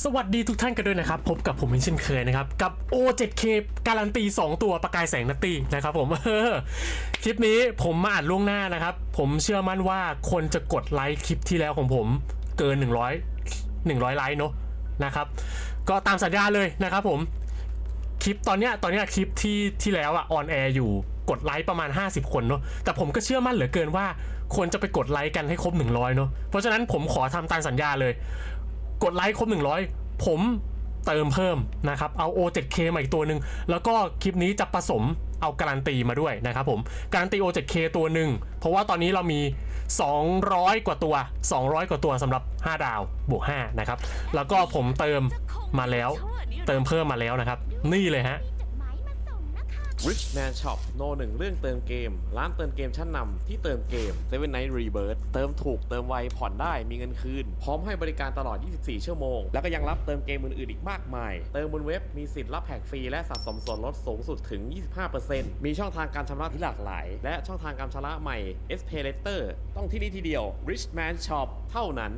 สวัสดีทุกท่านกันด้วยนะครับ พบกับผมเป็นเช่นเคยนะครับ กับ O7K การันตี 2 ตัวประกายแสงนัตตี้นะครับผมคลิปนี้ผมมาอ่านล่วงหน้านะครับ ผมเชื่อมั่นว่าคนจะกดไลค์คลิปที่แล้วของผมเกิน 100 100 ไลค์เนอะนะครับ ก็ตามสัญญาเลยนะครับผมคลิปตอนเนี้ยตอนเนี้ยคลิปที่ที่แล้วอะออนแอร์อยู่กดไลค์ประมาณ 50 คนเนาะแต่ผมก็เชื่อมั่นเหลือเกินว่าคนจะไปกดไลค์กันให้ครบ 100เนาะเพราะฉะนั้นผมขอทำตามสัญญาเลย กดไลค์ครบ 100 ผมเติมเพิ่มนะครับ เอา O7K มาอีกตัวหนึ่ง แล้วก็คลิปนี้จะผสมเอาการันตีมาด้วยนะครับผม การันตี O7K ตัวหนึ่ง เพราะว่าตอนนี้เรามี 200 กว่าตัว 200 กว่าตัวสำหรับ 5 ดาวบวก 5 นะครับ แล้วก็ผมเติมมาแล้ว เติมเพิ่มมาแล้วนะครับ นี่เลยฮะ Rich Man Shop โนหนึ่งเรื่องเติมเกม ร้านเติมเกมชั้นนำที่เติมเกม Seven Night Rebirth เติมถูกเติมไวผ่อนได้มีเงินคืน พร้อมให้บริการตลอด 24 ชั่วโมง แล้วก็ยังรับเติมเกมอื่นๆอีกมากมาย เติมบนเว็บมีสิทธิ์รับแพ็กฟรีและสะสมส่วนลดสูงสุดถึง 25%มีช่องทางการชำระที่หลากหลาย และช่องทางการชำระใหม่ S Pay Later ต้องที่นี่ทีเดียว Rich Man Shop เท่านั้น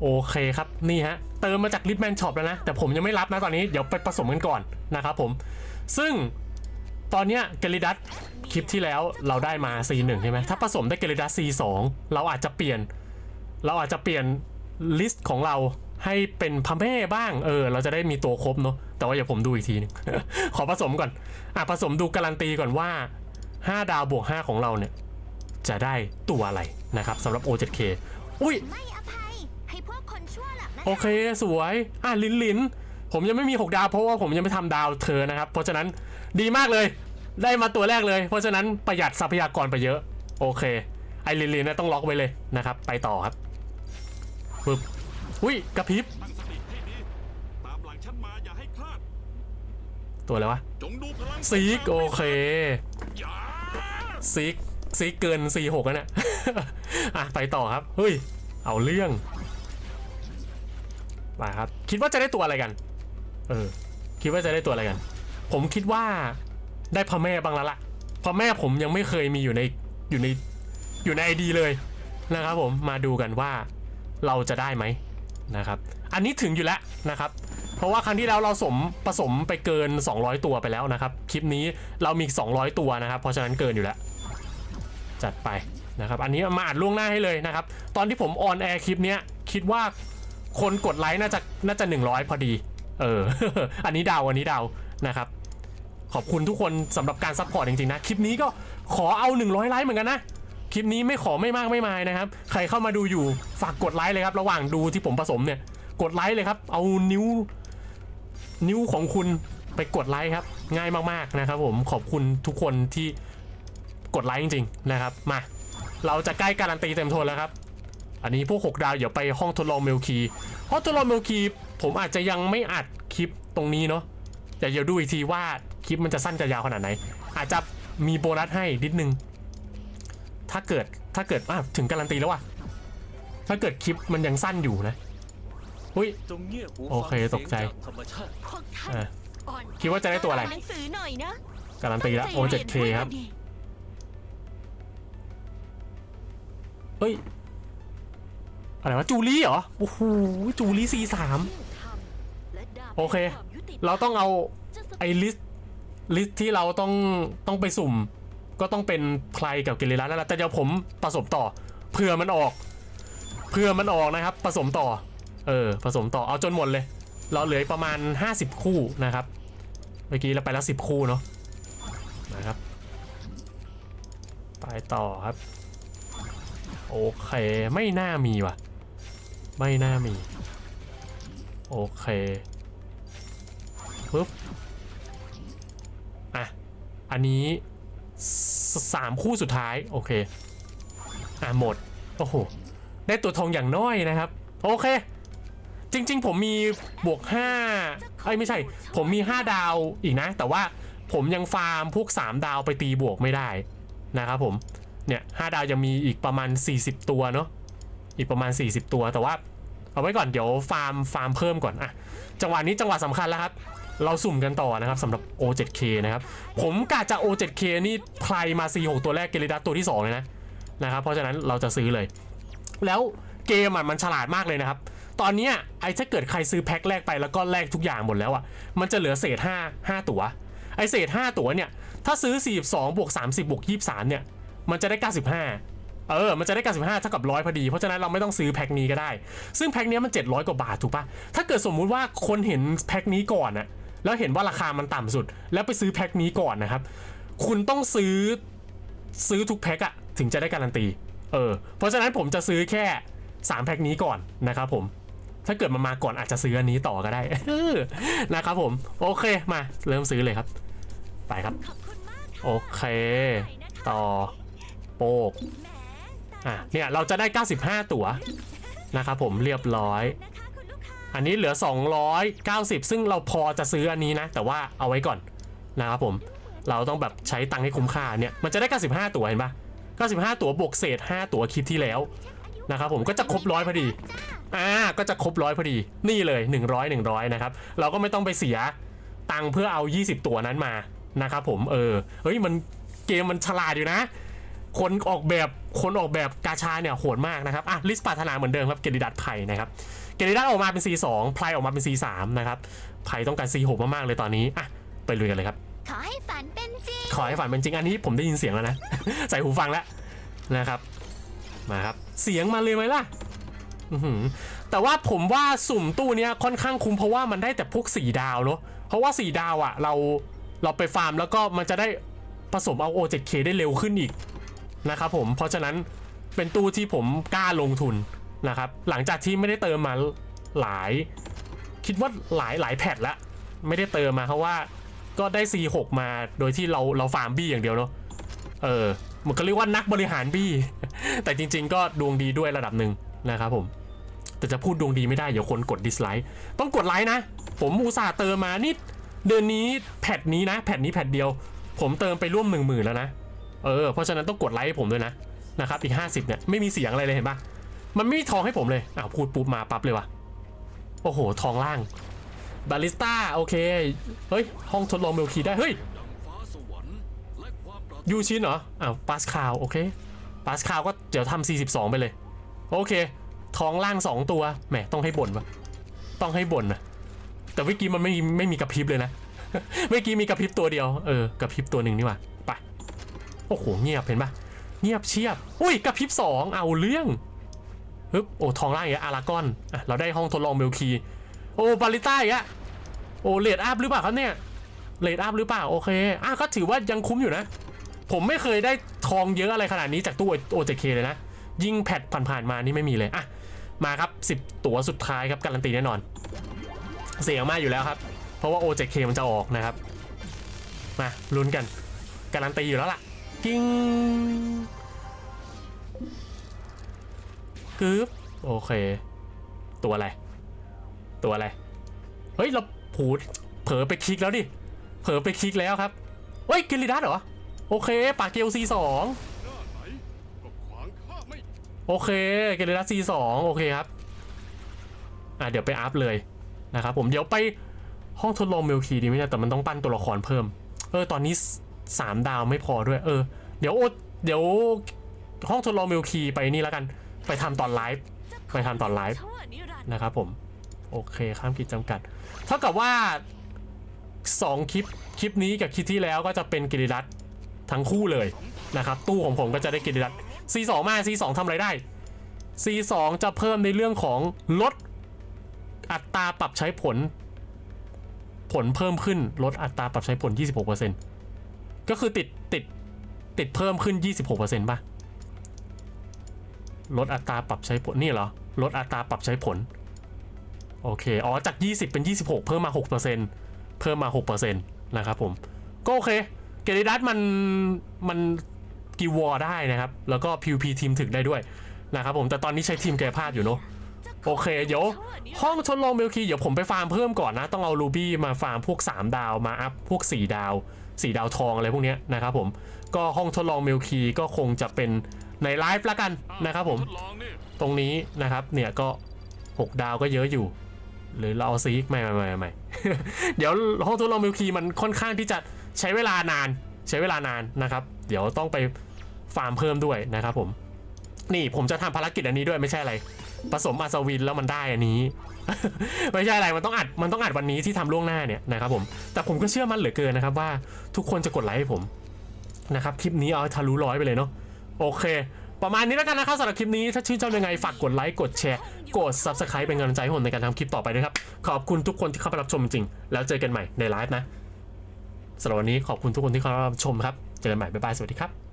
โอเคครับนี่ฮะเติมมาจาก l i t Man Shop แล้วนะ แต่ผมยังไม่รับนะตอนนี้เดี๋ยวไปผสมกันก่อนนะครับผม ซึ่ง ตอนเนี้ยเกลิดัสคลิปที่แล้วเราได้มา C1 ใช่ไหมถ้าผสมได้เกลิดัส C2 เราอาจจะเปลี่ยน เราอาจจะเปลี่ยนลิสต์ของเราให้เป็นพมเพ่บ้าง เออ เราจะได้มีตัวครบเนาะ แต่ว่าอย่าผมดูอีกทีหนึง ขอผสมก่อน อะผสมดูการันตีก่อนว่า 5 ดาวบวก 5 ของเราเนี่ย จะได้ตัวอะไรนะครับสำหรับ O7K อุ้ย ไม่อภัยให้พวกคนชั่วหลับนะโอเค สวย อะลินลิน ผมยังไม่มี 6 ดาวเพราะว่าผมยังไม่ทำดาวเธอนะครับ เพราะฉะนั้น ดีมากเลย ได้มาตัวแรกเลย เพราะฉะนั้นประหยัดทรัพยากรไปเยอะ โอเค ไอลินลินนะต้องล็อกไว้เลยนะครับ ไปต่อครับปึ๊บอุ้ยกระพริบตั้งสติให้ดีตามหลังฉันมาอย่าให้พลาดตัวอะไรวะจงดูพลังซีกโอเคอย่าซีกซีกเกิน4 6แล้วเนี่ยอะไปต่อครับเฮ้ยเอาเรื่องมาครับ คิดว่าจะได้ตัวอะไรกัน เออ คิดว่าจะได้ตัวอะไรกัน ผมคิดว่าได้พ่อแม่บ้างแล้วล่ะพ่อแม่ผมยังไม่เคยมีอยู่ในอยู่ในอยู่ในไอดีเลยนะครับผมมาดูกันว่าเราจะได้ไหมนะครับ อันนี้ถึงอยู่แล้วนะครับ เพราะว่าครั้งที่แล้วเราสมผสมไปเกิน 200 ตัวไปแล้วนะครับ คลิปนี้เรามี 200 ตัวนะครับ เพราะฉะนั้นเกินอยู่แล้ว จัดไปนะครับ อันนี้มาอ่านล่วงหน้าให้เลยนะครับ ตอนที่ผมออนแอร์คลิปนี้คิดว่าคนกดไลค์น่าจะน่าจะ 100 พอดี เออ อันนี้เดาวอันนี้เดาว นะครับขอบคุณทุกคนสำหรับการซัพพอร์ตจริงๆนะ คลิปนี้ก็ขอเอา 100 ไลค์เหมือนกันนะ คลิปนี้ไม่ขอไม่มากไม่มายนะครับ ใครเข้ามาดูอยู่ฝากกดไลค์เลยครับ ระหว่างดูที่ผมผสมเนี่ย กดไลค์เลยครับ เอานิ้ว นิ้วของคุณไปกดไลค์ครับ ง่ายมากๆนะครับผมขอบคุณทุกคนที่กดไลค์จริง ๆ นะครับ มา เราจะใกล้การันตีเต็มทนแล้วครับ อันนี้พวก 6 ดาวเดี๋ยวไปห้องทดลองเมลคีห้องทดลองเมลคีผมอาจจะยังไม่อัดคลิปตรงนี้เนาะ แต่เดี๋ยวดูอีกทีว่าคลิปมันจะสั้นจะยาวขนาดไหน อาจจะมีโบนัสให้นิดนึง ถ้าเกิดถ้าเกิดอะถึงการันตีแล้วว่ะ ถ้าเกิดคลิปมันยังสั้นอยู่นะอุ้ย จงเงี่ยหูโอเคฟังตกใจสียงาธรรมชาติพวกท่านอะ อ่อนคิดว่าจะได้ตัวอะไรานหนังสือหน่อยนะการันตีแล้วตั้งโอใจเจ็ดเครียนครับด้วยนะดิเฮ้ย อะไรวะจูลี่เหรอ โอ้โหจูลี่ซีสามและดาบโอเค เราต้องเอาไอ้ลิสต์ลิสต์ที่เราต้องต้องไปสุ่ม ก็ต้องเป็นไพรกับเกลิรัสแล้วแต่เดี๋ยวผมผสมต่อเผื่อมันออกเผื่อมันออกนะครับ ผสมต่อ เออ ผสมต่อเอาจนหมดเลย เราเหลือประมาณ 50 คู่นะครับ เมื่อกี้เราไปแล้ว 10 คู่เนาะนะครับไปต่อครับ โอเค ไม่น่ามีว่ะ ไม่น่ามี โอเค ปึ๊บอะอันนี้สามคู่สุดท้าย โอเค อะหมด โอ้โห ได้ตัวทองอย่างน้อยนะครับ โอเค จริง ๆ ผมมีบวก5เอ้ยไม่ใช่ ผมมี 5 ดาวอีกนะ แต่ว่าผมยังฟาร์มพวก 3 ดาวไปตีบวกไม่ได้นะครับผม เนี่ย5ดาวยังมีอีกประมาณ 40 ตัวเนาะ อีกประมาณ 40 ตัวแต่ว่า เอาไว้ก่อนเดี๋ยวฟาร์มฟาร์มเพิ่มก่อนอะจังหวะนี้จังหวะสำคัญแล้วครับ เราสุ่มกันต่อนะครับสำหรับ O7K นะครับ ผมกะจะ O7K นี่ไพรมา C6 ตัวแรกเกลิดัสตัวที่ 2 เลยนะนะครับ เพราะฉะนั้นเราจะซื้อเลย แล้วเกมอะมันฉลาดมากเลยนะครับ ตอนนี้ไอ้ถ้าเกิดใครซื้อแพ็คแรกไปแล้วก็แลกทุกอย่างหมดแล้วอะมันจะเหลือเศษ 5 5 ตัว ไอ้เศษ 5 ตัวเนี่ย ถ้าซื้อ 42บวก30บวก23 เนี่ย มันจะได้ 95เออ มันจะได้ 95 เท่ากับร้อยพอดี เพราะฉะนั้นเราไม่ต้องซื้อแพ็คนี้ก็ได้ ซึ่งแพ็คนี้มัน 700 กว่าบาท ถูกปะถ้าเกิดสมมุติว่าคนเห็นแพ็คนี้ก่อนน่ะ แล้วเห็นว่าราคามันต่ำสุด แล้วไปซื้อแพ็คนี้ก่อนนะครับ คุณต้องซื้อซื้อทุกแพ็คอะถึงจะได้การันตีเออเพราะฉะนั้นผมจะซื้อแค่ 3 แพ็คนี้ก่อนนะครับผมถ้าเกิดมันมาก่อนอาจจะซื้ออันนี้ต่อก็ได้นะครับผมโอเคมาเริ่มซื้อเลยครับ ไปครับ โอเค ต่อโปกอะเนี่ยเราจะได้ 95 ตั๋วนะครับผมเรียบร้อย อันนี้เหลือ 290 ซึ่งเราพอจะซื้ออันนี้นะ แต่ว่าเอาไว้ก่อนนะครับผม เราต้องแบบใช้ตังค์ให้คุ้มค่าเนี่ย มันจะได้ 95 ตัวเห็นปะ95 ตัวบวกเศษ 5 ตัวคลิปที่แล้วนะครับผมก็จะครบร้อยพอดี อ่า ก็จะครบร้อยพอดี นี่เลย 100 100นะครับ เราก็ไม่ต้องไปเสียตังค์เพื่อเอา 20 ตัวนั้นมานะครับผม เออ เฮ้ย มันเกมมันฉลาดอยู่นะ คนออกแบบคนออกแบบกาชาเนี่ยโหดมากนะครับอะลิสต์ปรารถนาเหมือนเดิมครับเกลิดัตไพนะครับเกลิดัตออกมาเป็น C2 ไพรออกมาเป็น C3 นะครับไพรต้องการ C6 มากๆเลยตอนนี้อะไปลุยกันเลยครับขอให้ฝันเป็นจริง ขอให้ฝันเป็นจริง อันนี้ผมได้ยินเสียงแล้วนะ ใส่หูฟังแล้วนะครับ มาครับ เสียงมาเลยไหมล่ะอื้อหือแต่ว่าผมว่าสุ่มตู้เนี้ยค่อนข้างคุ้มเพราะว่ามันได้แต่พวกสีดาวเนอะเพราะว่าสีดาวอะ่ะเราเราไปฟาร์มแล้วก็มันจะได้ผสมเอา O7K ได้เร็วขึ้นอีก นะครับผมเพราะฉะนั้นเป็นตู้ที่ผมกล้าลงทุนนะครับหลังจากที่ไม่ได้เติมมาหลาย คิดว่าหลายหลายแพทแล้วไม่ได้เติมมาเพราะว่าก็ได้ C6 มาโดยที่เราเราฟาร์มบี้อย่างเดียวเนาะเออมันก็เรียกว่านักบริหารบี้ แต่จริง ๆ ก็ดวงดีด้วยระดับหนึ่งนะครับผม แต่จะพูดดวงดีไม่ได้ เดี๋ยวคนกดดิสไลค์ต้องกดไลค์นะ ผมอุตส่าห์เติมมานี่เดือนนี้แพทนี้นะ แพทนี้แพทเดียว ผมเติมไปร่วมหนึ่งหมื่นแล้วนะ เออเพราะฉะนั้นต้องกดไลค์ให้ผมด้วยนะนะครับอีก 50เนี่ยไม่มีเสียงอะไรเลยเห็นปะมันไม่มีทองให้ผมเลยอ้าวพูดปุ๊บมาปั๊บเลยวะโอ้โหทองล่างบาลิสต้าโอเคเฮ้ยห้องทดลองเมลคีได้เฮ้ยยูชินเหรออ้าวปาสคาวโอเคปาสคาวก็เดี๋ยวทำ42 ไปเลย โอเคทองล่าง 2 ตัวแหมต้องให้บ่นปะต้องให้บ่นนะแต่เมื่อกี้มันไม่ไม่มีกระพริบเลยนะเมื่อกี้มีกระพริบตัวเดียวเออกระพริบตัวหนึ่งนี่หว่า โอ้โหเงียบเห็นปะเงียบเชียบ อุ้ยกระพริบสองเอาเรื่องฮึบโอ้ทองล่างอีกอารากอนอะเราได้ห้องทดลองเมลคีโอ้บาลิต้าอีกอะโอ้เลดอัพหรือเปล่าครับเนี่ยเลดอัพหรือเปล่าโอเคอะก็ถือว่ายังคุ้มอยู่นะ ผมไม่เคยได้ทองเยอะอะไรขนาดนี้จากตู้ OJK เลยนะ ยิ่งแพทผ่านๆมานี่ไม่มีเลยอะมาครับ 10 ตั๋วสุดท้ายครับการันตีแน่นอน เสียงมากอยู่แล้วครับ เพราะว่า OJK มันจะออกนะครับ มาลุ้นกัน การันตีอยู่แล้วล่ะ กิ้งกึ๊บโอเค ตัวอะไร ตัวอะไร เฮ้ย เราผูดเผลอไปคลิกแล้วดิเผลอไปคลิกแล้วครับ เฮ้ยกิลิดัสเหรอ โอเค ปากเกลซีสองหน้าไหนก็ขวางโอเคเกลิดัสซีสองโอเคครับ อะเดี๋ยวไปอัพเลยนะครับผมเดี๋ยวไปห้องทดลองเมลคีดีไหมเนี่ยแต่มันต้องปั้นตัวละครเพิ่ม เออ ตอนนี้ สามดาวไม่พอด้วย เออ เดี๋ยวเดี๋ยวห้องทดลองเมลคีไปนี่แล้วกัน ไปทำตอนไลฟ์ ไปทำตอนไลฟ์นะครับผม โอเคข้ามขีดจำกัด เท่ากับว่า 2 คลิป คลิปนี้กับคลิปที่แล้วก็จะเป็นกิริดัตทั้งคู่เลยนะครับ ตู้ของผมก็จะได้กิริดัต C2 มา C2 ทำอะไรได้ C2 จะเพิ่มในเรื่องของลดอัตราปรับใช้ผล ผลเพิ่มขึ้นลดอัตราปรับใช้ผล 26% ก็คือติดติดติดเพิ่มขึ้น 26%ป่ะ ลดอัตราปรับใช้ผลนี่เหรอ ลดอัตราปรับใช้ผล โอเค อ๋อ จาก 20 เป็น 26 เพิ่มมา 6%เพิ่มมา 6%นะครับผม ก็โอเค เกริดัสมันมันกีวอร์ได้นะครับ แล้วก็ PVP ทีมถึกได้ด้วยนะครับผม แต่ตอนนี้ใช้ทีมกายภาพอยู่เนอะโอเค เดี๋ยว ห้องทดลองเมลคีเดี๋ยวผมไปฟาร์มเพิ่มก่อนนะ ต้องเอารูบี้มาฟาร์มพวก 3 ดาวมาอัพพวก 4 ดาว 4ดาวทองอะไรพวกนี้นะครับผมก็ห้องทดลองเมลคีก็คงจะเป็นในไลฟ์ละกันนะครับผมตรงนี้นะครับเนี่ยก็ 6 ดาวก็เยอะอยู่ หรือเราเอาซีกไม่ไม่ไม่ไม่เดี๋ยวห้องทดลองมิลคีมันค่อนข้างที่จะใช้เวลานานใช้เวลานานนะครับ เดี๋ยวต้องไปฟาร์มเพิ่มด้วยนะครับผม นี่ผมจะทำภารกิจอันนี้ด้วยไม่ใช่อะไร ผสมอัศวินแล้วมันได้อันนี้ ไม่ใช่อะไรมันต้องอัดมันต้องอัดวันนี้ที่ทำล่วงหน้าเนี่ยนะครับผมแต่ผมก็เชื่อมั่นเหลือเกินนะครับว่าทุกคนจะกดไลค์ให้ผมนะครับคลิปนี้เอาทะลุร้อยไปเลยเนาะโอเค ประมาณนี้แล้วกันนะครับสำหรับคลิปนี้ถ้าชื่นชอบยังไงฝากกดไลค์กดแชร์กด subscribe เป็นกำลังใจให้ผมในการทำคลิปต่อไปด้วยครับ ขอบคุณทุกคนที่เข้าไปรับชมจริง แล้วเจอกันใหม่ในไลฟ์นะสำหรับวันนี้ขอบคุณทุกคนที่เข้ามารับชมครับ เจอกันใหม่บ๊ายบายสวัสดีครับ